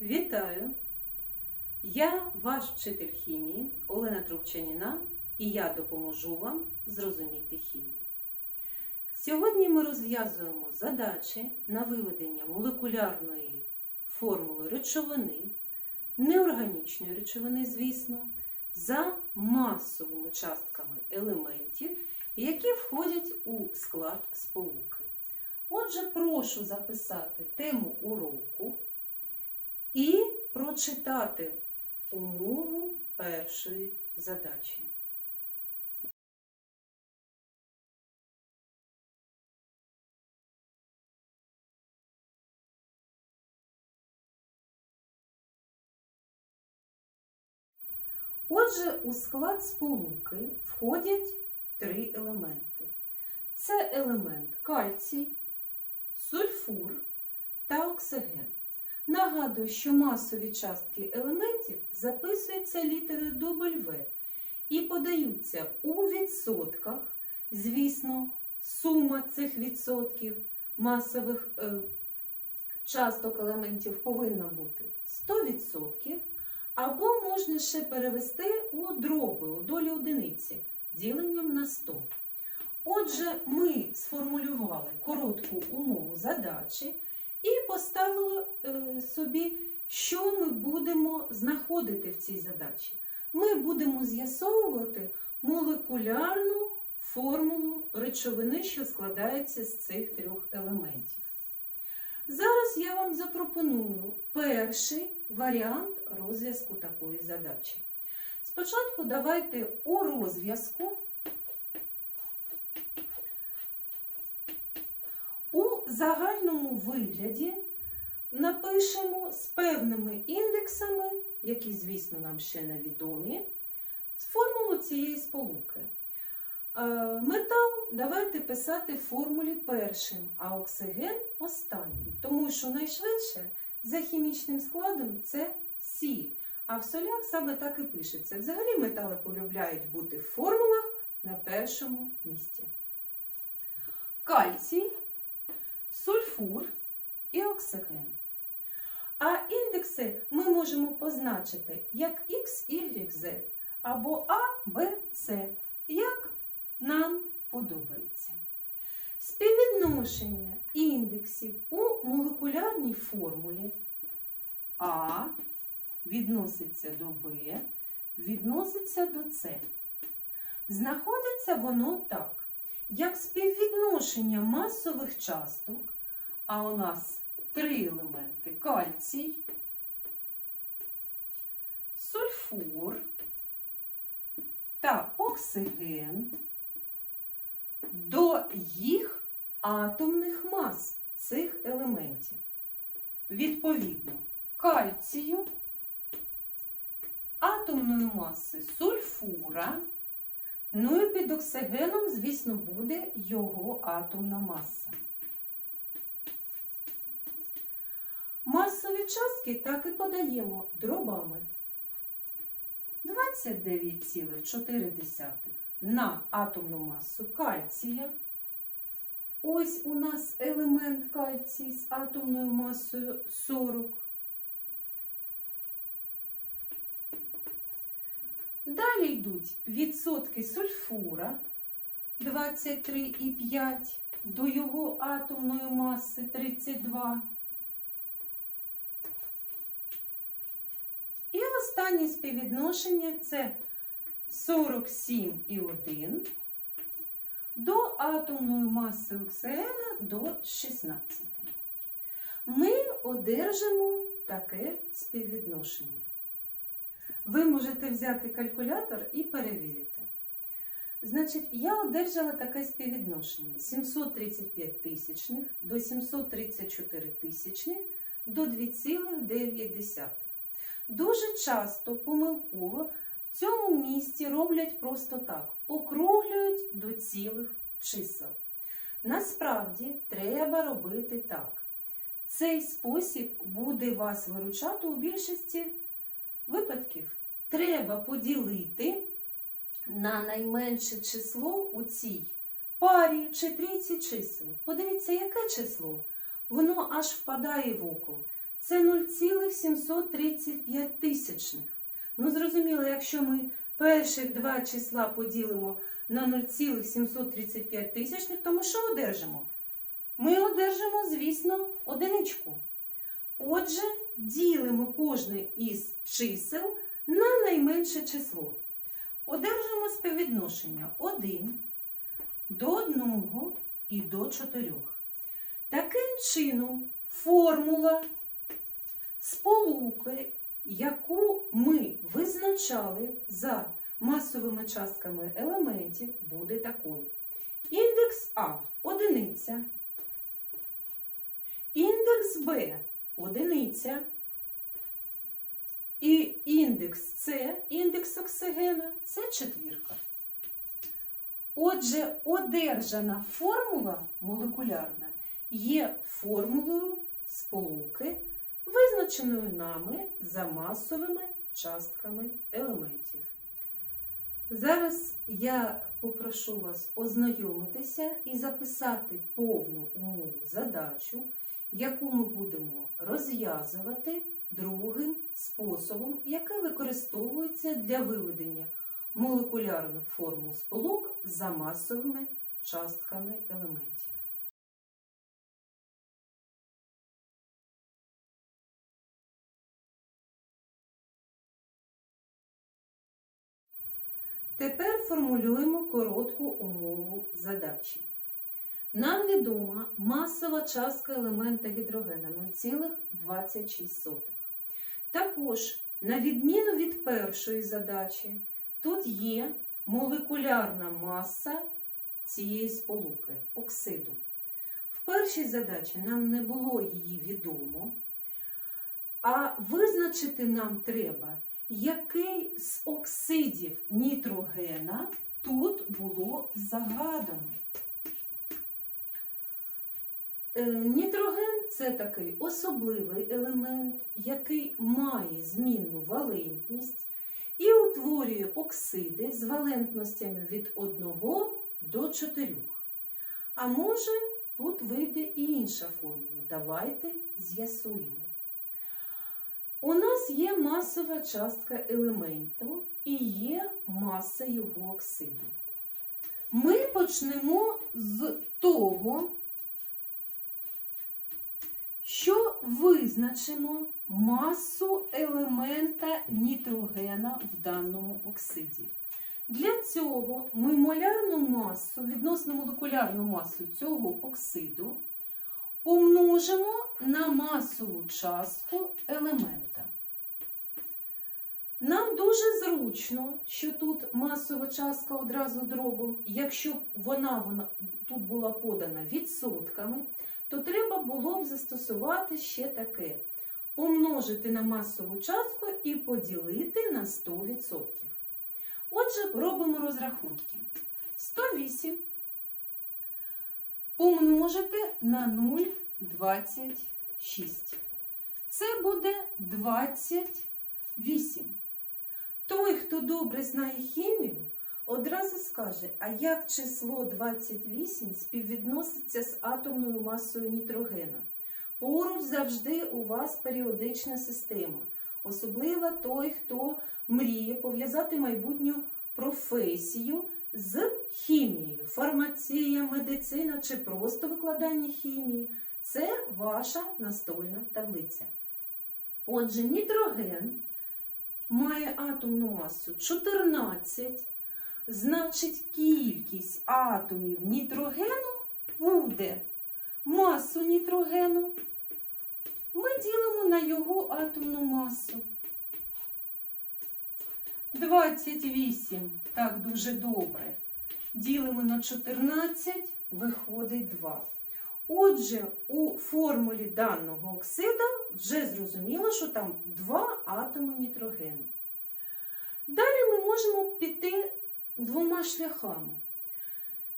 Вітаю! Я ваш вчитель хімії Олена Трубчаніна і я допоможу вам зрозуміти хімію. Сьогодні ми розв'язуємо задачі на виведення молекулярної формули речовини, неорганічної речовини, звісно, за масовими частками елементів, які входять у склад сполуки. Отже, прошу записати тему уроку і прочитати умову першої задачі. Отже, у склад сполуки входять три елементи. Це елемент кальцій, сульфур та оксиген. Нагадую, що масові частки елементів записуються літерою W і подаються у відсотках. Звісно, сума цих відсотків масових е, часток елементів повинна бути 100%, або можна ще перевести у дроби, у долі одиниці, діленням на 100. Отже, ми сформулювали коротку умову задачі і поставили е, собі, що ми будемо знаходити в цій задачі. Ми будемо з'ясовувати молекулярну формулу речовини, що складається з цих трьох елементів. Зараз я вам запропоную перший варіант розв'язку такої задачі. Спочатку давайте у розв'язку у загальному вигляді напишемо з певними індексами, які, звісно, нам ще невідомі, формулу цієї сполуки. Е, Метал давайте писати в формулі першим, а оксиген останнім, тому що найшвидше за хімічним складом це сіль. А в солях саме так і пишеться. Взагалі метали полюбляють бути в формулах на першому місці. Кальцій, сульфур і оксиген. А індекси ми можемо позначити як X, Y, Z або А, Б, С, як нам подобається. Співвідношення індексів у молекулярній формулі А відноситься до Б, відноситься до С. Знаходиться воно так, як співвідношення масових часток, а у нас три елементи кальцій, сульфур та оксиген до їх атомних мас цих елементів. Відповідно, кальцію, атомної маси сульфура, ну і під оксигеном, звісно, буде його атомна маса. Масові частки так і подаємо дробами. 29,4 на атомну масу кальція. Ось у нас елемент кальцій з атомною масою 40. Далі йдуть відсотки сульфура 23,5 до його атомної маси 32. І останнє співвідношення це 47,1 до атомної маси оксигена до 16. Ми одержимо таке співвідношення. Ви можете взяти калькулятор і перевірити. Значить, я одержала таке співвідношення 735 тисячних до 734 тисячних до 2,9. Дуже часто помилково в цьому місці роблять просто так: округлюють до цілих чисел. Насправді треба робити так. Цей спосіб буде вас виручати у більшості випадків. Треба поділити на найменше число у цій парі чи трійці чисел. Подивіться, яке число? Воно аж впадає в око. це 0,735 тисячних. Ну, зрозуміло, якщо ми перших два числа поділимо на 0,735 тисячних, то ми що одержимо? Ми одержимо, звісно, одиничку. Отже, ділимо кожне із чисел найменше число. Одержимо співвідношення 1 до 1 і до 4. Таким чином, формула сполуки, яку ми визначали за масовими частками елементів, буде такою. Індекс А одиниця. Індекс Б одиниця. І індекс С, індекс оксигена це четвірка. Отже, одержана формула молекулярна є формулою сполуки, визначеною нами за масовими частками елементів. Зараз я попрошу вас ознайомитися і записати повну умову задачу, яку ми будемо розв'язувати другим способом, який використовується для виведення молекулярних формул сполук за масовими частками елементів. Тепер формулюємо коротку умову задачі. Нам відома масова частка елемента гідрогена 0,26. Також, на відміну від першої задачі, тут є молекулярна маса цієї сполуки оксиду. В першій задачі нам не було її відомо, а визначити нам треба, який з оксидів нітрогена тут було загадано. Е, Нітроген це такий особливий елемент, який має змінну валентність і утворює оксиди з валентностями від 1 до 4. А може, тут вийде і інша формула. Давайте з'ясуємо. У нас є масова частка елементу і є маса його оксиду. Ми почнемо з того, що визначимо масу елемента нітрогена в даному оксиді. Для цього ми молярну масу, відносно молекулярну масу цього оксиду помножимо на масову частку елемента. Нам дуже зручно, що тут масова частка одразу дробом. Якщо вона, вона тут була подана відсотками, то треба було б застосувати ще таке: помножити на масову частку і поділити на 100%. Отже, робимо розрахунки. 108 помножити на 0,26. Це буде 28. Той, хто добре знає хімію, одразу скаже, а як число 28 співвідноситься з атомною масою нітрогена. Поруч завжди у вас періодична система. Особливо той, хто мріє пов'язати майбутню професію з хімією, фармація, медицина чи просто викладання хімії. Це ваша настольна таблиця. Отже, нітроген має атомну масу 14, значить кількість атомів нітрогену буде масу нітрогену. Ми ділимо на його атомну масу. 28. Так, дуже добре. Ділимо на 14, виходить 2. Отже, у формулі даного оксида вже зрозуміло, що там 2 атоми нітрогену. Далі ми можемо піти двома шляхами.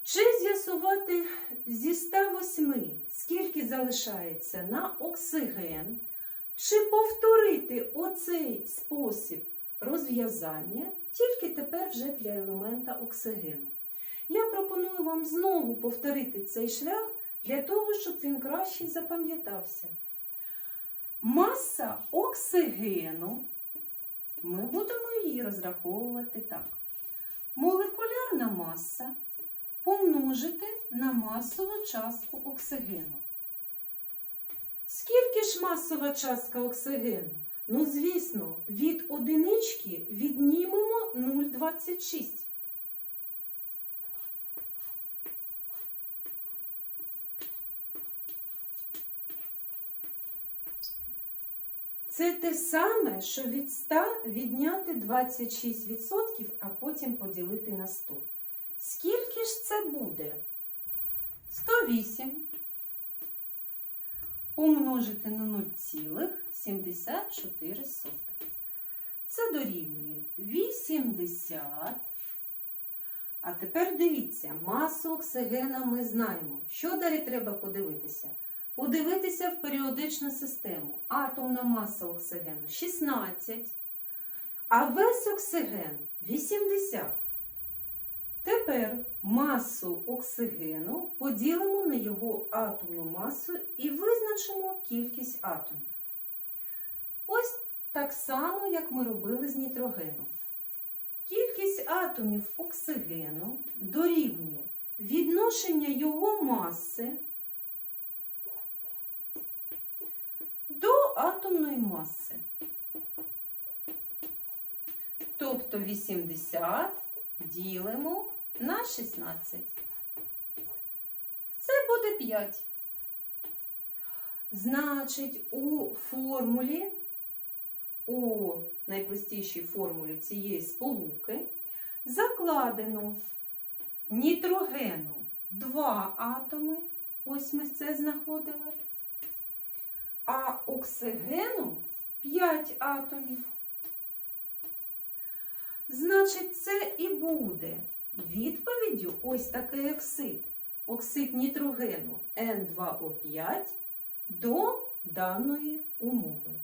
Чи з'ясувати зі 108, скільки залишається на оксиген, чи повторити оцей спосіб розв'язання тільки тепер вже для елемента оксигену. Я пропоную вам знову повторити цей шлях для того, щоб він краще запам'ятався. Маса оксигену, ми будемо її розраховувати так. Молекулярна маса помножити на масову частку оксигену. Скільки ж масова частка оксигену? Ну, звісно, від одинички віднімемо 0,26. Це те саме, що від 100 відняти 26%, а потім поділити на 100. Скільки ж це буде? 108 помножити на 0,74. Це дорівнює 80. А тепер дивіться, масу оксигена ми знаємо. Що далі треба подивитися? Подивитися в періодичну систему. Атомна маса оксигену 16, а весь оксиген 80. Тепер масу оксигену поділимо на його атомну масу і визначимо кількість атомів. Ось так само, як ми робили з нітрогеном. Кількість атомів оксигену дорівнює відношення його маси до атомної маси. Тобто 80 ділимо на 16. Це буде 5. Значить, у формулі, у найпростішій формулі цієї сполуки закладено нітрогену 2 атоми, ось ми це знаходили, а оксигену 5 атомів. Значить, це і буде відповіддю ось такий оксид. Оксид нітрогену N2O5 до даної умови.